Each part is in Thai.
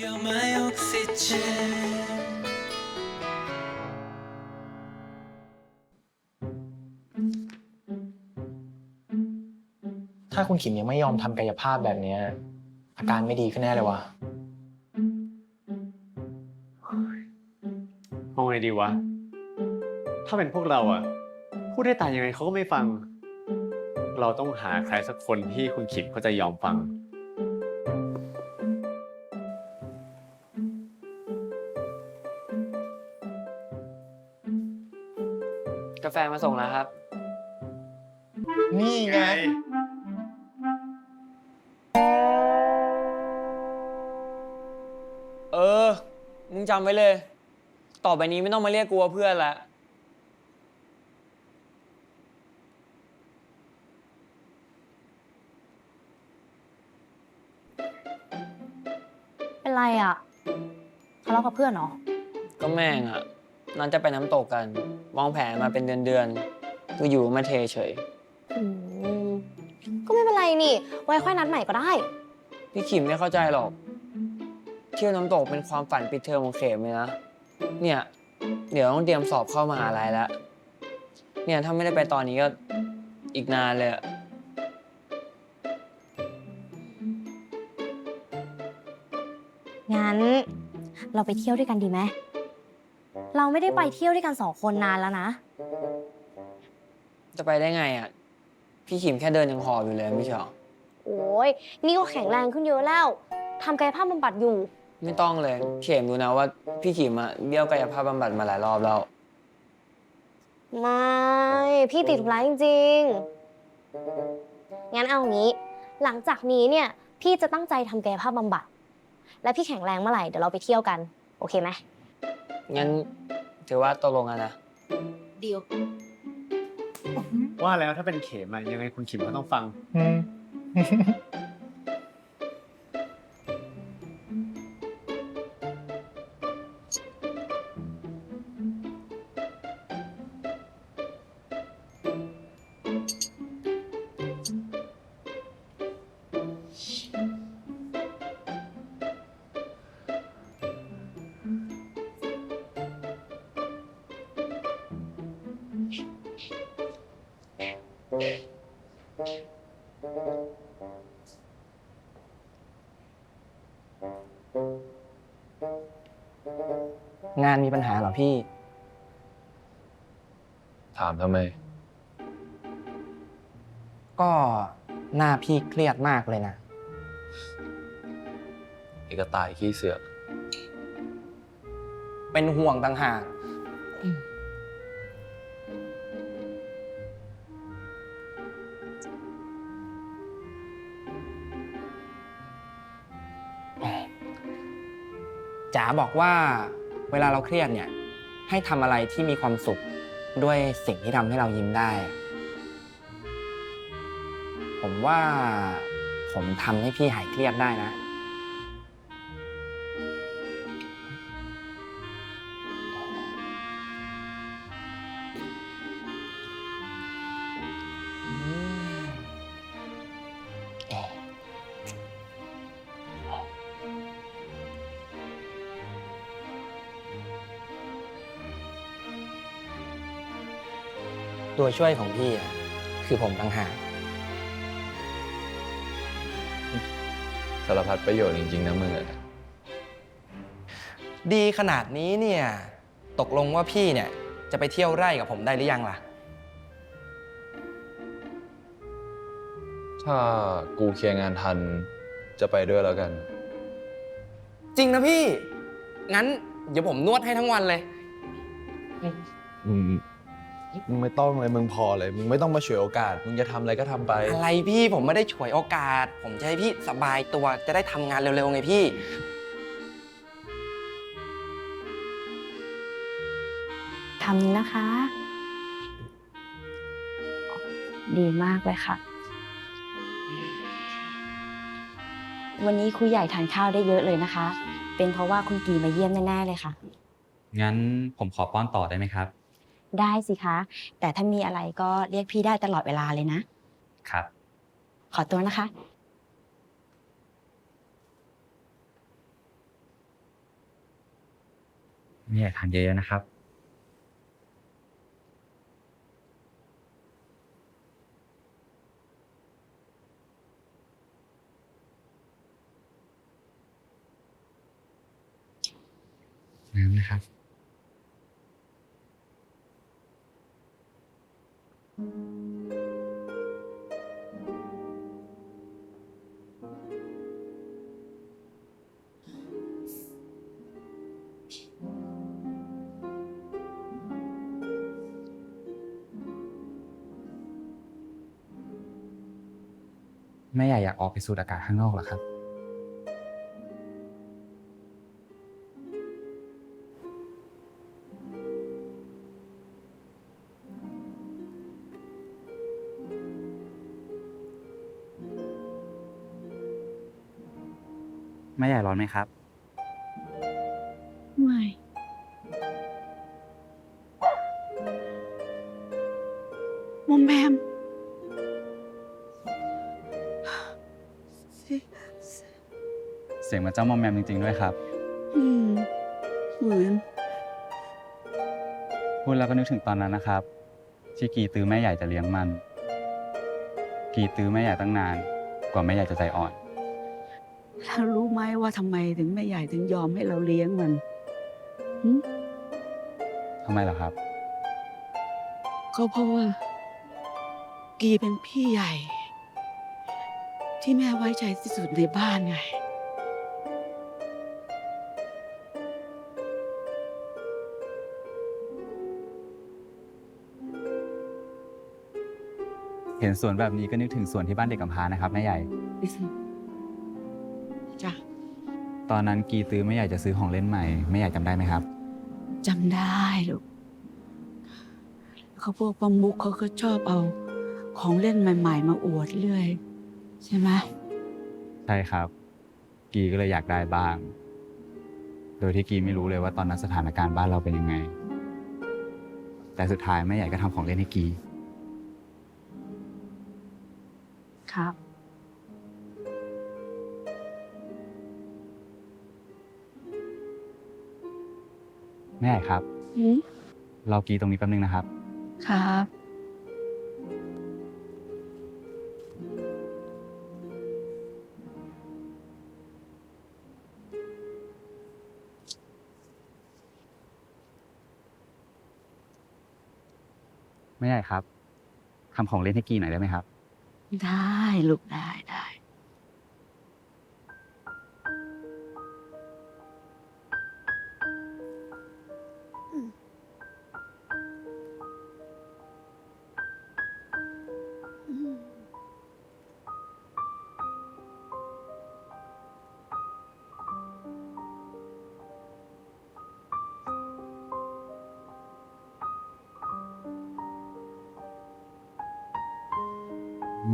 You're my oxygen. ถ้าคุณขิมยังไม่ยอมทำกายภาพแบบเนี้ยอาการไม่ดีขึ้นแน่เลยวะเอาไงดีวะ ถ้าเป็นพวกเราอะพูดได้ตายยังไงเขาก็ไม่ฟัง เราต้องหาใครสักคนที่คุณขิมเขาจะยอมฟัง แฟมาส่งแล้วครับ นี่ไง เออ มึงจำไว้เลย ต่อไปนี้ไม่ต้องมาเรียกกูว่าเพื่อนละ เป็นไรอะทะเลาะกับเพื่อนเหรอ ก็แม่งอะ นันจะไปน้ำตกกัน วางแผนมาเป็นเดือนเดือนๆกูอยู่มาเทเฉย อืมก็ไม่เป็นไรนี่ ไว้ค่อยนัดใหม่ก็ได้ พี่ขิมไม่เข้าใจหรอก เที่ยวน้ำตกเป็นความฝันปิดเทอมของเขมเลยนะ เนี่ย เดี๋ยวต้องเตรียมสอบเข้ามหาลัยแล้ว เนี่ยถ้าไม่ได้ไปตอนนี้ก็อีกนานเลยอะงั้น เราไปเที่ยวด้วยกันดีไหม เราไม่ได้ไปเที่ยวด้วยกันสองคนนานแล้วนะ จะไปได้ไงอะพี่ขิมแค่เดินยังหอบอยู่เลยไม่ใช่หรอโอ้ยนี่ก็แข็งแรงขึ้นเยอะแล้วทำกายภาพบำบัดอยู่ ไม่ต้องเลยเขมรู้นะว่าพี่ขิมอะเบี้ยวกายภาพบำบัดมาหลายรอบแล้ว ไม่ พี่ติดธุระจริงๆ งั้นเอางี้ หลังจากนี้เนี่ย พี่จะตั้งใจทำกายภาพบำบัด และพี่แข็งแรงเมื่อไหร่เดี๋ยวเราไปเที่ยวกัน โอเคไหม งั้นถือว่าตกลงกันนะ ดีลว่าแล้วถ้าเป็นเขมอะยังไงคุณขิมเขาต้องฟัง อืม งานมีปัญหาเหรอพี่ ถามทำไม ก็หน้าพี่เครียดมากเลยนะ เอกตายขี้เสือก เป็นห่วงต่างหาก จ๋าบอกว่าเวลาเราเครียดเนี่ย ให้ทำอะไรที่มีความสุขด้วยสิ่งที่ทำให้เรายิ้มได้ ผมว่าผมทำให้พี่หายเครียดได้นะ ตัวช่วยของพี่อะคือผมต่างหาก สารพัดประโยชน์จริงๆนะมึงอะดีขนาดนี้เนี่ย ตกลงว่าพี่เนี่ยจะไปเที่ยวไร่กับผมได้หรือยังล่ะ ถ้ากูเคลียร์งานทันจะไปด้วยแล้วกัน จริงนะพี่ งั้นเดี๋ยวผมนวดให้ทั้งวันเลยมึง มึงไม่ต้องเลยมึงพอเลย มึงไม่ต้องมาฉวยโอกาส มึงจะทำอะไรก็ทำไป อะไรพี่ผมไม่ได้ฉวยโอกาส ผมจะให้พี่สบายตัวจะได้ทำงานเร็วๆไงพี่ทำนี้นะคะ ดีมากเลยค่ะ วันนี้ครูใหญ่ทานข้าวได้เยอะเลยนะคะ เป็นเพราะว่าคุณกีมาเยี่ยมแน่ๆเลยค่ะ งั้นผมขอป้อนต่อได้ไหมครับ ได้สิคะ แต่ถ้ามีอะไรก็เรียกพี่ได้ตลอดเวลาเลยนะ ครับ ขอตัวนะคะแม่ใหญ่ทานเยอะๆนะครับ น้ำนะครับ แม่ใหญ่อยากออกไปสูดอากาศข้างนอกเหรอครับ แม่ใหญ่ร้อนไหมครับ ไม่ มอมแมม สียงเหมือนเจ้ามอมแมมจริง ๆ ด้วยครับ อืมเหมือนพูดแล้วก็นึกถึงตอนนั้นนะครับ ที่กีตื้อแม่ใหญ่จะเลี้ยงมัน กีตื้อแม่ใหญ่ตั้งนาน กว่าแม่ใหญ่จะใจอ่อนแล้วรู้ไหมว่าทำไมถึงแม่ใหญ่ถึงยอมให้เราเลี้ยงมันหึทำไมเหรอครับ ก็เพราะว่า กีเป็นพี่ใหญ่ ที่แม่ไว้ใจที่สุดในบ้านไง เห็นสวนแบบนี้ก็นึกถึงสวนที่บ้านเด็กกำพร้านะครับแม่ใหญ่ จ้ะตอนนั้นกีตื้อแม่ใหญ่จะซื้อของเล่นใหม่แม่ใหญ่จำได้ไหมครับ จำได้ลูกเขาพวกประมุกเขาก็ชอบเอา ของเล่นใหม่ ๆ มาอวดเรื่อย ใช่ไหมใช่ครับ กีก็เลยอยากได้บ้าง โดยที่กีไม่รู้เลยว่าตอนนั้นสถานการณ์บ้านเราเป็นยังไง แต่สุดท้ายแม่ใหญ่ก็ทำของเล่นให้กี ครับ แม่ใหญ่ครับ หืมเรากีตรงนี้แป๊บนึงนะครับ ครับ แม่ใหญ่ครับทำของเล่นให้กีหน่อยได้ไหมครับ ได้ลูกได้ได้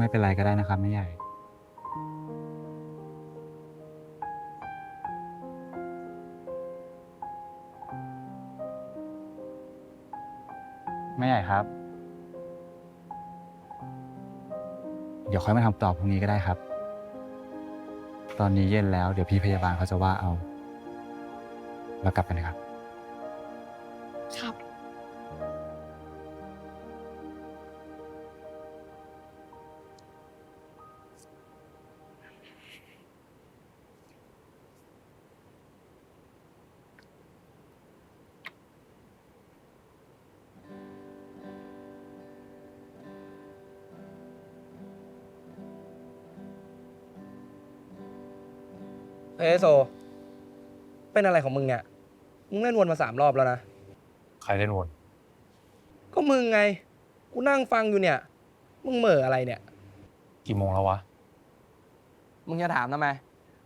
ไม่เป็นไรก็ได้นะครับแม่ใหญ่ แม่ใหญ่ครับ เดี๋ยวค่อยมาทำต่อพรุ่งนี้ก็ได้ครับ ตอนนี้เย็นแล้วเดี๋ยวพี่พยาบาลเขาจะว่าเอา แล้วกลับกันนะครับครับ เฮ้ยโซ เป็นอะไรของมึงเนี่ย มึงเล่นวนมาสามรอบแล้วนะ ใครเล่นวน ก็มึงไง กูนั่งฟังอยู่เนี่ย มึงเหม่ออะไรเนี่ย กี่โมงแล้ววะ มึงจะถามทำไม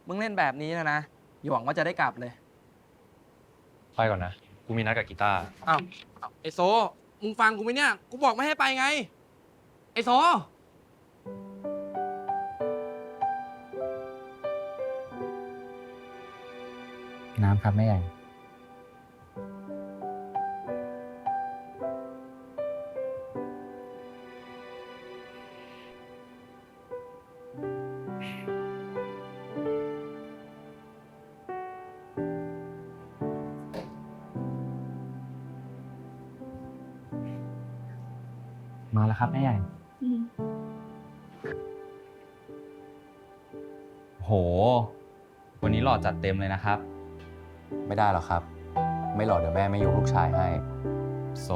มึงเล่นแบบนี้นะนะ อย่าหวังว่าจะได้กลับเลย ไปก่อนนะ กูมีนัดกับกีตาร์ อ้าวอ้าวไอโซ มึงฟังกูไหมเนี่ย กูบอกไม่ให้ไปไง ไอโซ น้ำครับแม่ใหญ่มาแล้วครับแม่ใหญ่โห วันนี้หล่อจัดเต็มเลยนะครับ ไม่ได้หรอกครับ ไม่หล่อเดี๋ยวแม่ไม่ยกลูกชายให้ โซ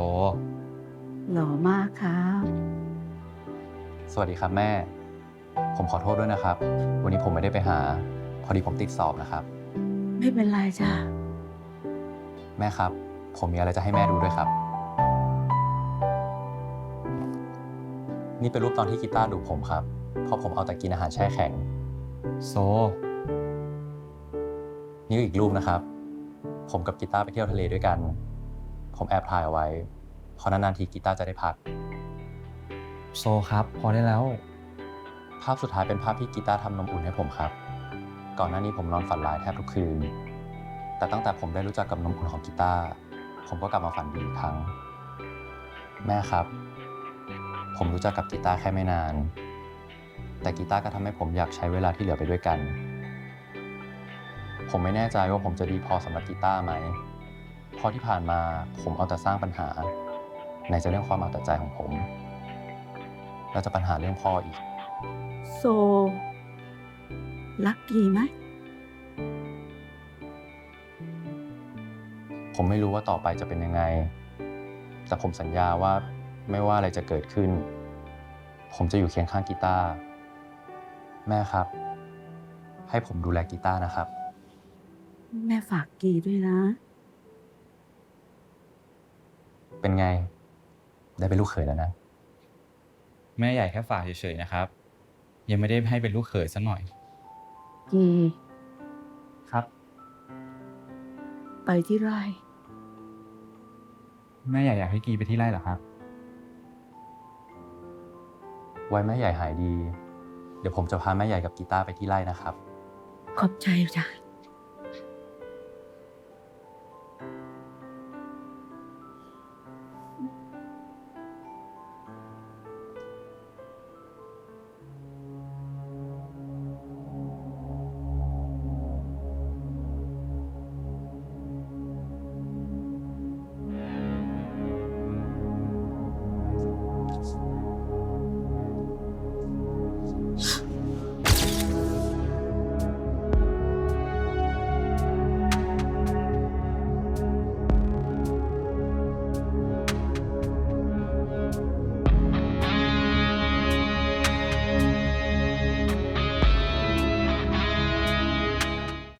หล่อมากครับ สวัสดีครับแม่ ผมขอโทษด้วยนะครับ วันนี้ผมไม่ได้ไปหา พอดีผมติดสอบนะครับ ไม่เป็นไรจ้ะ แม่ครับ ผมมีอะไรจะให้แม่ดูด้วยครับ นี่เป็นรูปตอนที่กีตาร์ดูผมครับ เพราะผมเอาแต่กินอาหารแช่แข็ง โซ นี่ก็อีกรูปนะครับ ผมกับกีตาร์ไปเที่ยวทะเลด้วยกัน ผมแอบถ่ายเอาไว้ เพราะนานๆทีกีตาร์จะได้พัก โซครับ พอได้แล้ว ภาพสุดท้ายเป็นภาพที่กีตาร์ทำนมอุ่นให้ผมครับ ก่อนหน้านี้ผมนอนฝันร้ายแทบทุกคืน แต่ตั้งแต่ผมได้รู้จักกับนมอุ่นของกีตาร์ผมก็กลับมาฝันดีอีกครั้ง แม่ครับ ผมรู้จักกับกีตาร์แค่ไม่นาน แต่กีตาร์ก็ทำให้ผมอยากใช้เวลาที่เหลือไปด้วยกัน ผมไม่แน่ใจว่าผมจะดีพอสำหรับกีตาร์ไหมเพราะที่ผ่านมาผมเอาแต่สร้างปัญหาไหนจะเรื่องความเอาแต่ใจของผม แล้วจะปัญหาเรื่องพ่ออีก โซรักกีไหม ผมไม่รู้ว่าต่อไปจะเป็นยังไง แต่ผมสัญญาว่าไม่ว่าอะไรจะเกิดขึ้น ผมจะอยู่เคียงข้างกีตาร์แม่ครับ ให้ผมดูแลกีตาร์นะครับ แม่ฝากกีด้วยนะ เป็นไง ได้เป็นลูกเขยแล้วนะ แม่ใหญ่แค่ฝากเฉยๆนะครับ ยังไม่ได้ให้เป็นลูกเขยสักหน่อย กีครับ ไปที่ไร่ แม่ใหญ่อยากให้กีไปที่ไร่เหรอครับ ไว้แม่ใหญ่หายดี เดี๋ยวผมจะพาแม่ใหญ่กับกีตาร์ไปที่ไร่นะครับ ขอบใจจ้ะ